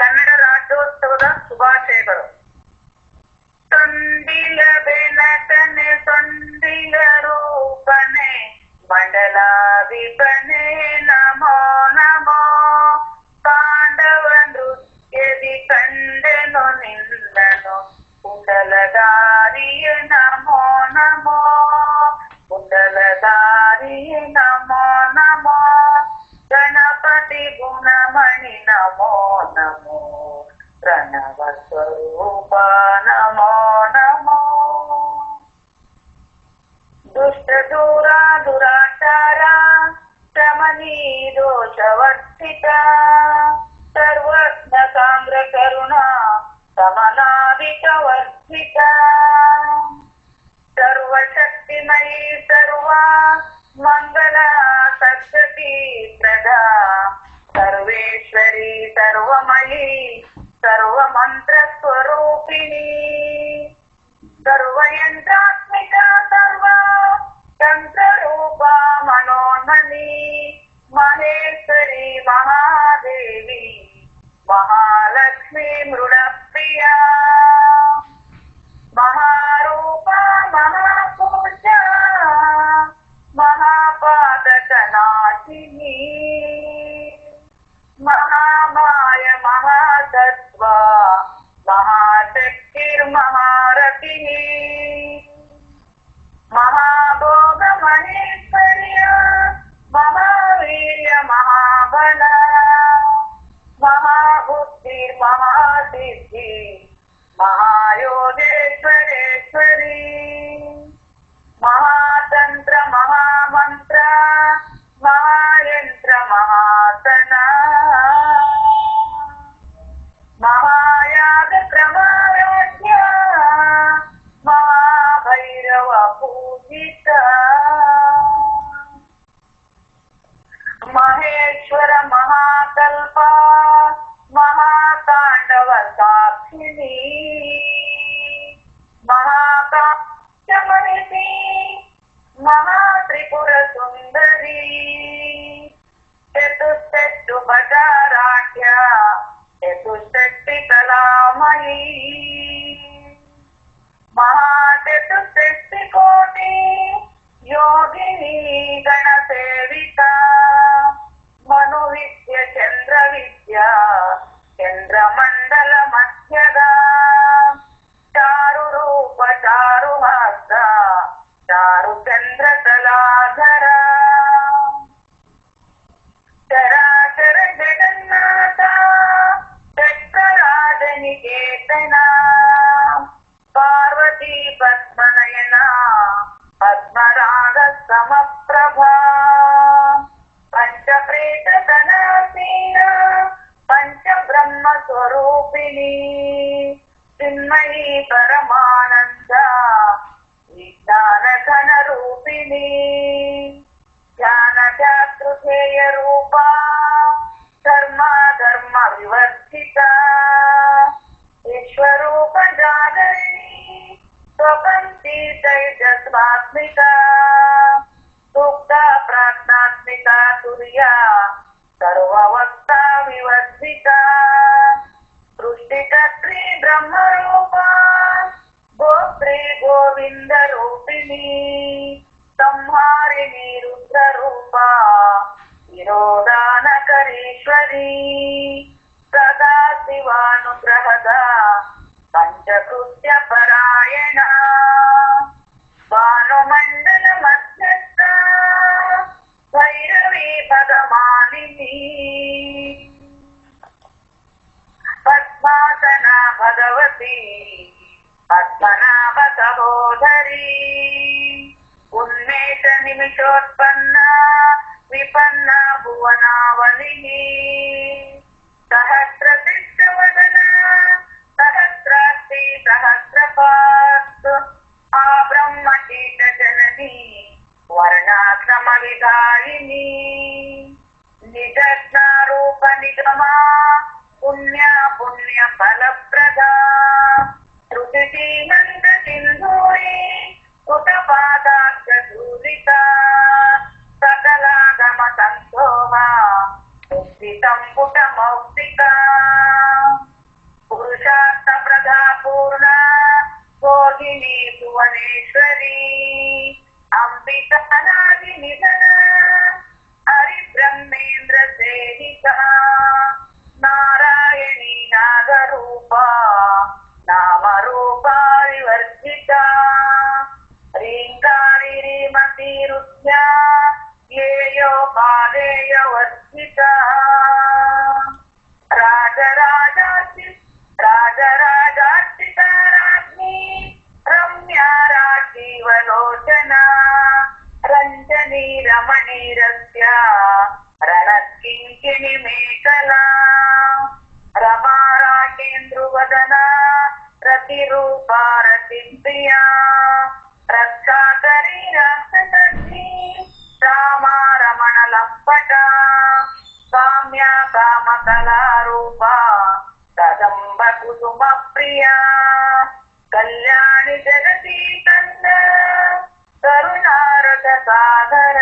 ಕನ್ನಡ ರಾಜ್ಯೋತ್ಸವದ ಶುಭಾಶಯಗಳು ಸೊಂಡಿಲ ಬೆನಕನೆ ಸೊಂಡಿಲ ರೂಪನೆ ಮಂಡಲಾಧಿಪನೆ ನಮೋ ನಮೋ ಪಾಂಡವ ನೃತ್ಯದಿ ಕಂಡೆನು ನಿನ್ನನು ಕುಂಡಲಧಾರಿಯ ನಮೋ ನಮೋ ಕುಂಡಲಧಾರಿಯ ನಮೋ ನಮೋ गणपति गुणमणि नमो नमो प्रणवस्वरूप नमो। नमो दुष्ट दूरा दुराचारा श्रमणी दोषवर्तिता करुणा समनादिकवर्धिता सर्वशक्तिमयी सर्वा मङ्गला सद्गति प्रदा सर्वेश्वरी सर्वमयी सर्वमन्त्रस्वरूपिणी सर्वयन्त्रात्मिका सर्वा तन्त्ररूपा मनोन्मनी महेश्वरी महादेवी महालक्ष्मी मृडप्रिया महारूपा महा महामाय महादत्वा महासत्वा महाभोग महाभोगमहेश्वर्य महावीर महाबल महाबुद्धिर्महासिद्धि महायोगेश्वरेश्वरी। महातंत्र महामन्त्र महासना। महायागक्रमाराध्या महाभैरवपूजिता। महेश्वर महाकल्पा। महाताण्डव साक्षिणी महाकाक्षमहिषी महात्रिपुरसुन्दरी। చతుష్టుభటారాఖ్య చతుష్టక్తి కళామయీ. మహాచతుష్టక్తి కోటి యోగిని గణసేవిక మను విద్య చంద్ర విద్య చంద్రమండల మధ్యగా చారు రూప చారు భాష చారు చంద్ర కళాధరా. చరాచర జగన్నాథ చక్రరాజనికేతన పార్వతీ పద్మనయన పద్మరాగ సమప్రభా. పంచప్రేతనాశీన పంచబ్రహ్మ స్వరూపిణి. చిన్మయీ పరమానంద విజ్ఞాన ఘన రూపిణి. ध्यानजातृधेयरूपा धर्माधर्मविवर्धिता। विश्वरूपजागरिणी स्वपन्ती तैजस्वात्मिका सुप्ता प्राज्ञात्मिका तुर्या सर्ववक्ता विवर्धिता। सृष्टिकर्त्री ब्रह्मरूपा, गोत्री गोविंद रूपिणी సంహారిణి రుద్రరూప నిరోధానకరీశ్వరీ సదా శివానుగ్రహద పంచకృత్య పరాయణ భానుమండల మధ్యస్థ భైరవీ పదమాలిని పద్మాసనా భగవతి పద్మనాభ సహోదరీ. उन्मेषनिमिषोत्पन्ना विपन्ना भुवनावलिः। सहस्र सहस्रास्ति सहस्रपास्तु। आ ब्रह्मकीटजननी वर्णाश्रमविधायिनी। निजज्ञारूपनिगमा पुण्या पुण्यफलप्रदा। श्रुतिशीम కుటపాదాగ్రధూలితా సకలాగమ సంతోమా ముక్తితం పుట మౌక్తిక. పురుషార్థ ప్రధా పూర్ణ భోగిని భువనేశ్వరి అంబిత అనాది నిధన హరి బ్రహ్మేంద్ర సేవిక నారాయణీ నాగరూప నామరూపారివర్జిత ह्रीङ्कारिणीमतिरुद्ध्या ज्ञेयोपादेयवर्जितः राजराजार्चि राजराजार्चिता राज्ञी रम्या राजीवलोचना रञ्जनी रमणीरस्य रणकिङ्किणि मेखला रमा राजेन्द्रुवदना प्रतिरूपारतिप्रिया रक्षा करी राक्षसी रामा रमण लम्पटा काम्या कामकलारूपा कदम्ब कुसुमप्रिया कल्याणि जगती तन्न करुणारथ सागर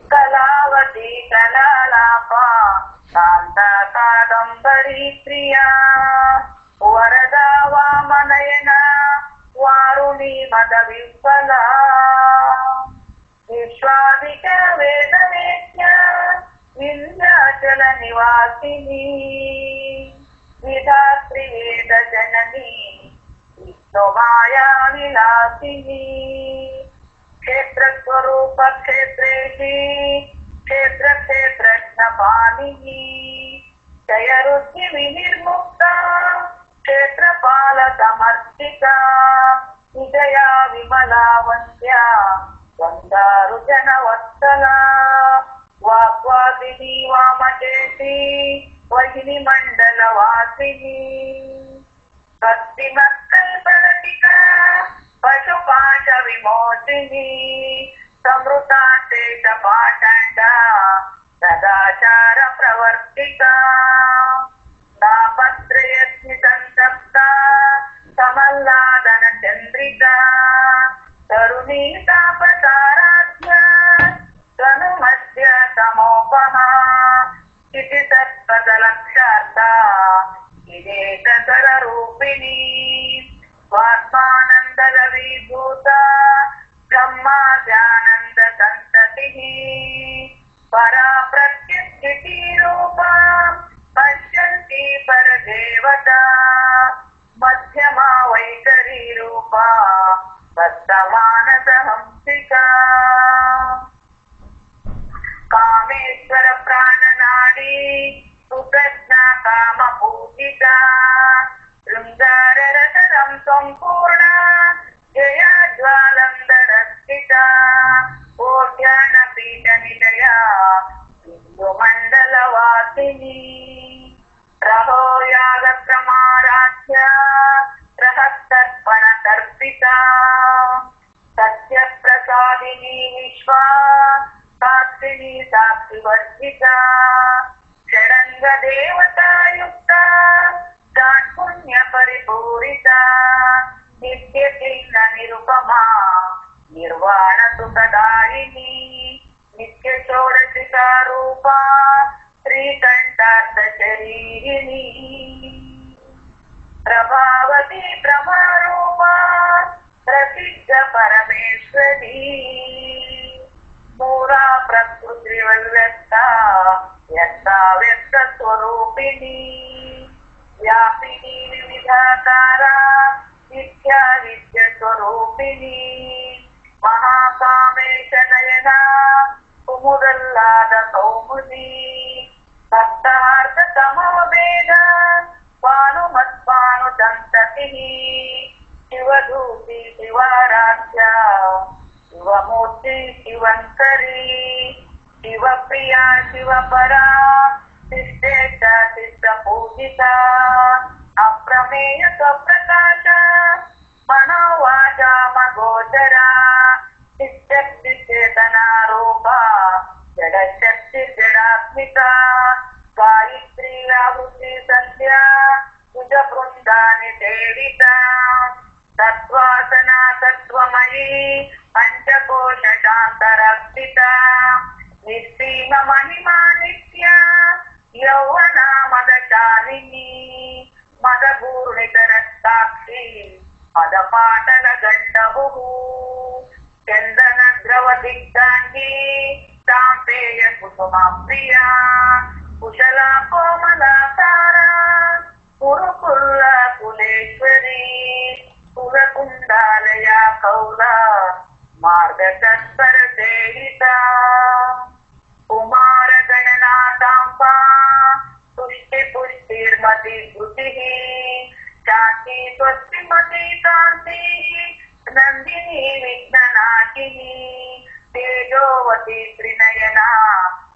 कलावती कलालापा कान्ता कादम्बरी प्रिया वरदा वामनयन श्रीमदविह्वला विश्वादिकवेदवेद्या विन्ध्याचलनिवासिनी विधात्रिवेदजननी विष्णुमायाविलासिनी। क्षेत्रस्वरूपक्षेत्रेषि क्षेत्रक्षेत्रज्ञपालिनी जयरुचिविनिर्मुक्ता क्षेत्रपालसमर्थिका। विजया विमलावत्या वन्दारुजनवत्सला वाक्वादिनी वामकेशी वहिनिमण्डलवासिनी भक्तिमत्कल्पलतिका पशुपाशविमोचिनी समृता ते च पाषण्डा सदाचारप्रवर्तिका नापत्रयस्मिसन्तप्ता समल्ला तरुणीताप्रसाराध्या सनुमध्य समोपः इति तत्पदलक्षाता इमेकररूपिणी स्वात्मानन्द रवीभूता ब्रह्माद्यानन्दसन्ततिः पराप्रत्युष्ठितिरूपा पश्यन्ती परदेवता। मध्यमा वैखरी रूपा कामेश्वर प्राणनाडी सुप्रज्ञा कामपूजिता शृङ्गाररसरं सम्पूर्णा जया ज्वालन्दरस्थिता कोट्यानपीठनिलया बिन्दुमण्डलवासिनी రహస్తర్పణ తర్పిత సత్య ప్రసాదిని విశ్వ సాక్షిని సాక్షి వర్జిత షడంగ దేవతాయుక్త పుణ్య పరిపూరిత प्रभावती ब्रह्मरूपा, प्रसिद्ध परमेश्वरी। मूरा प्रकृतिवल्लता यथा व्यक्तस्वरूपिणी। व्यापिनी विविधाकारा नित्यानित्यस्वरूपिणी महाकामेश नयना, कुमुदल्लाद कौमुदी भक्तार्थतमो वेद भानुमद्भानुदन्ततिः शिवधूति शिवाराध्या। शिवमूर्ति शिवङ्करी शिवप्रिया शिवपरा। शिष्टे च शिष्टपूजिता अप्रमेय स्वप्रकाश मनोवाचामगोचरा चित्शक्तिचेतनारूपा जडशक्तिजडात्मिका सावित्रीराहुति सन्ध्या भुजबृन्दानि सेविता तत्त्वासना तत्त्वमयी पञ्चकोशशान्तरर्पिता निस्सीममहिमानित्य यौवना मदशालिनी मदपूर्णितरस्ताक्षी पदपाटलगण्डमुः चन्दनद्रवदिग्धाङ्गी ताम्पेयकुसुमप्रिया శిశక్తి చేతన రూప జడశక్తి కుశల కులేశ్వరి కులకుండాలయ కౌల మార్గతత్పర సేవిత కుమార గణనాథాంబా పుష్టి పుష్టిర్మతి ధృతి శాంతి స్వస్తిమతి కాంతి నందిని విఘ్ననాశిని తేజోవతి త్రినయనా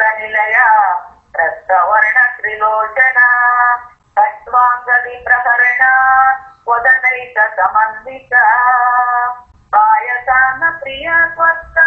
చక్ర రక్తవర్ణ త్రిలోచన తత్వాంగది ప్రహరణ వదనైక సమన్విత పాయసాన ప్రియ స్వస్థ